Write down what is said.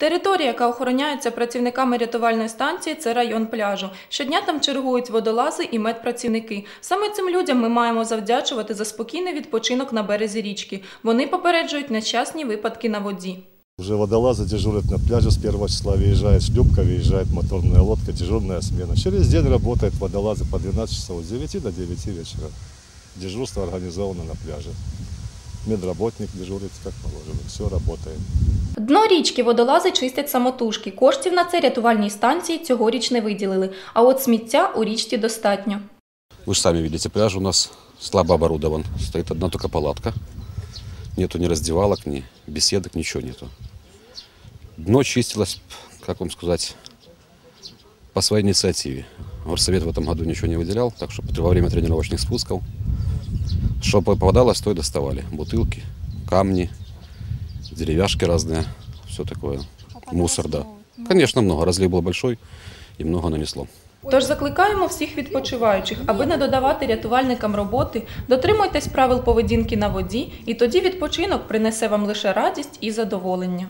Територія, яка охороняється працівниками рятувальної станції, це район пляжу. Щодня там чергують водолази і медпрацівники. Саме цим людям ми маємо завдячувати за спокійний відпочинок на березі річки. Вони попереджують нещасні випадки на воді. Уже водолазы дежурят на пляже с первого числа, выезжает шлюпка, выезжает моторная лодка, дежурная смена. Через день работают водолазы по 12 часов, с 9 до 9 вечера. Дежурство организовано на пляже. Медработник дежурит, как положено, все работает. Дно річки водолази чистять самотужки. Коштів на це рятувальній станції цьогоріч не виділили. А от сміття у річці достатньо. Вы же сами видите, пляж у нас слабо оборудован. Стоит одна только палатка. Нету ни раздевалок, ни беседок, ничего нету. Дно чистилось, как вам сказать, по своей инициативе. Горсовет в этом году ничего не выделял, так что во время тренировочных спусков, что попадалось, то и доставали. Бутылки, камни, деревяшки разные, все такое. Мусор, да. Конечно, много. Разлив был большой и много нанесло. Тож закликаємо всіх відпочиваючих, аби не додавати рятувальникам роботи, дотримуйтесь правил поведінки на воді, і тоді відпочинок принесе вам лише радість і задоволення.